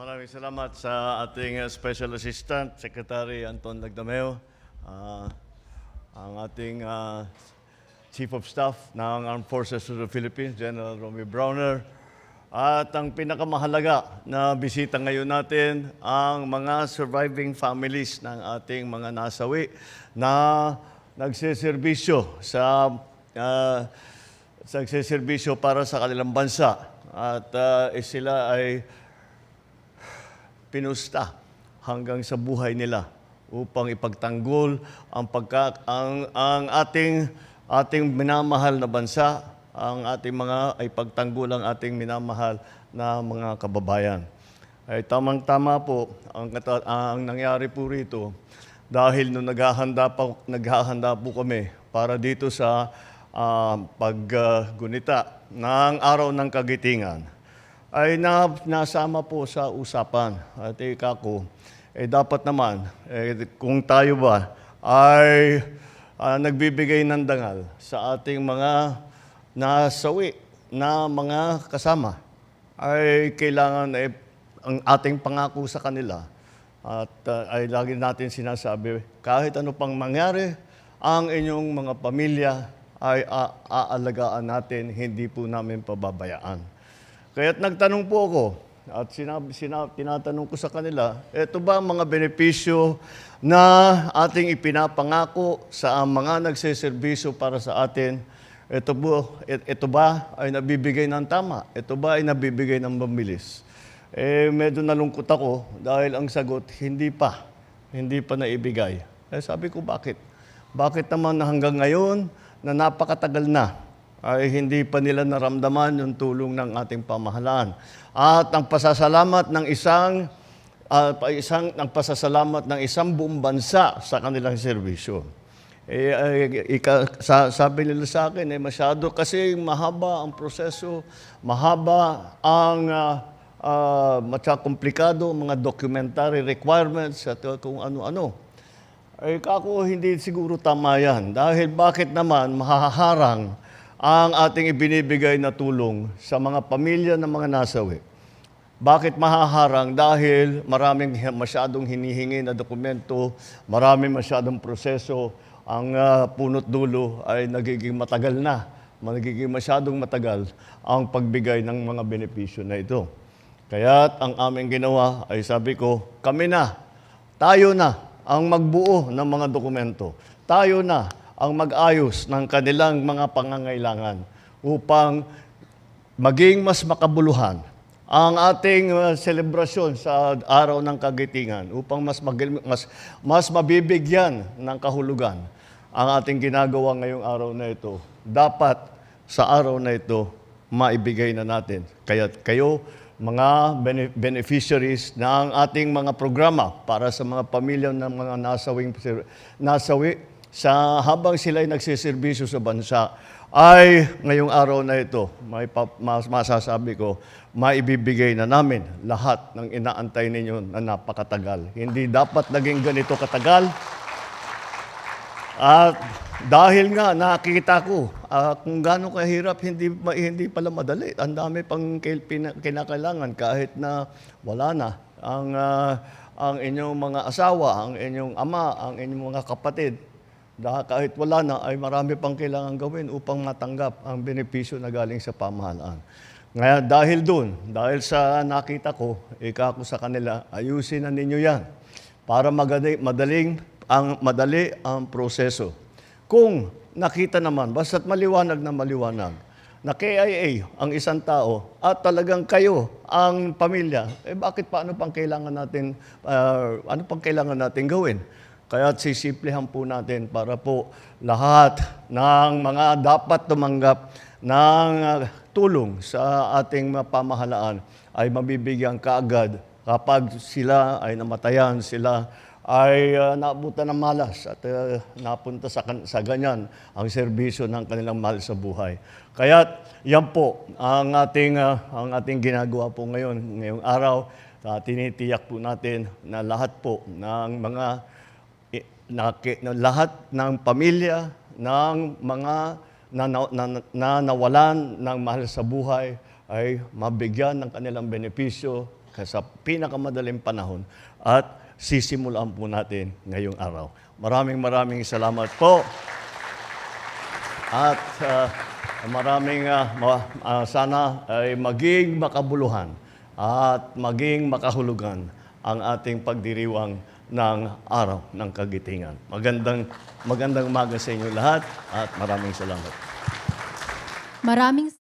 Maraming salamat sa ating uh, Special Assistant, Secretary Anton Lagdameo, ah, ang ating ah, Chief of Staff ng Armed Forces of the Philippines, General Romy Browner, at ang pinakamahalaga na bisita ngayon natin, ang mga surviving families ng ating mga nasawi na nagsiservisyo sa sa nagsiservisyo para sa kanilang bansa. At eh, sila ay pinusta hanggang sa buhay nila upang ipagtanggol ang pagka ang ang ating ating minamahal na bansa, ang ating mga ay pagtanggol ang ating minamahal na mga kababayan. Ay tamang-tama po ang ang nangyari po rito dahil nung naghahanda pa naghahanda po kami para dito sa ah, paggunita ng araw ng kagitingan ay na, nasama po sa usapan. At ika ko, eh dapat naman, eh, kung tayo ba ay ah, nagbibigay ng dangal sa ating mga nasawi na mga kasama, ay kailangan eh, ang ating pangako sa kanila at ah, ay lagi natin sinasabi, kahit ano pang mangyari, ang inyong mga pamilya ay aalagaan natin, hindi po namin pababayaan. Kaya't nagtanong po ako at sinabi, sinabi, tinatanong ko sa kanila, ito ba ang mga benepisyo na ating ipinapangako sa mga nagsiservisyo para sa atin? Ito, po, ito ba ay nabibigay ng tama? Ito ba ay nabibigay ng mabilis? Eh, medyo nalungkot ako dahil ang sagot, hindi pa. Hindi pa naibigay. Eh, sabi ko, bakit? Bakit naman na hanggang ngayon na napakatagal na ay hindi pa nila naramdaman yung tulong ng ating pamahalaan. At ang pasasalamat ng isang ah, pa- isang ng pasasalamat ng isang buong bansa sa kanilang serbisyo. Eh, eh, ika, sa, sabi nila sa akin, eh, masyado kasi mahaba ang proseso, mahaba ang uh, uh, komplikado, mga documentary requirements at uh, kung ano-ano. Ay kako hindi siguro tama yan. Dahil bakit naman mahaharang ang ating ibinibigay na tulong sa mga pamilya ng mga nasawi? Bakit mahaharang? Dahil maraming masyadong hinihingi na dokumento, maraming masyadong proseso, ang ah, punot dulo ay nagiging matagal na, nagiging masyadong matagal ang pagbigay ng mga benepisyo na ito. Kaya't ang aming ginawa ay sabi ko, kami na, tayo na ang magbuo ng mga dokumento. Tayo na ang mag-ayos ng kanilang mga pangangailangan upang maging mas makabuluhan ang ating uh, selebrasyon sa araw ng kagitingan upang mas, magil- mas, mas mabibigyan ng kahulugan ang ating ginagawa ngayong araw na ito. Dapat sa araw na ito, maibigay na natin. Kaya kayo, mga bene- beneficiaries ng ating mga programa para sa mga pamilya ng mga nasawing, nasawi sa habang sila ay nagsiservisyo sa bansa, ay ngayong araw na ito, may mas masasabi ko, maibibigay na namin lahat ng inaantay ninyo na napakatagal. Hindi dapat naging ganito katagal. At dahil nga nakita ko ah, kung gaano kahirap, hindi, hindi pala madali. Ang dami pang kinakailangan kahit na wala na ang, ah, ang inyong mga asawa, ang inyong ama, ang inyong mga kapatid. Dahil kahit wala na, ay marami pang kailangan gawin upang matanggap ang benepisyo na galing sa pamahalaan. Ngayon, dahil doon, dahil sa nakita ko, ika ko sa kanila, ayusin na ninyo yan para magadi, madaling ang madali ang proseso. Kung nakita naman, basta't maliwanag na maliwanag, na KIA ang isang tao at talagang kayo ang pamilya, eh bakit pa ano pang kailangan natin ah, ano pang kailangan natin gawin? Kaya sisiplihan po natin para po lahat ng mga dapat tumanggap ng ah, tulong sa ating pamahalaan ay mabibigyan kaagad kapag sila ay namatayan, sila ay uh, naabutan ng malas at uh, napunta sa, sa ganyan ang serbisyo ng kanilang mahal sa buhay. Kaya yan po ang ating, uh, ang ating ginagawa po ngayon, ngayong araw. Uh, tinitiyak po natin na lahat po ng mga lahat ng pamilya ng mga na, na, na, na nawalan ng mahal sa buhay ay mabigyan ng kanilang benepisyo sa pinakamadaling panahon at sisimulan po natin ngayong araw. Maraming maraming salamat po. At ah, maraming ah, ma- ah, sana ay maging makabuluhan at maging makahulugan ang ating pagdiriwang ng araw ng kagitingan. Magandang magandang umaga sa inyo lahat at maraming salamat. Maraming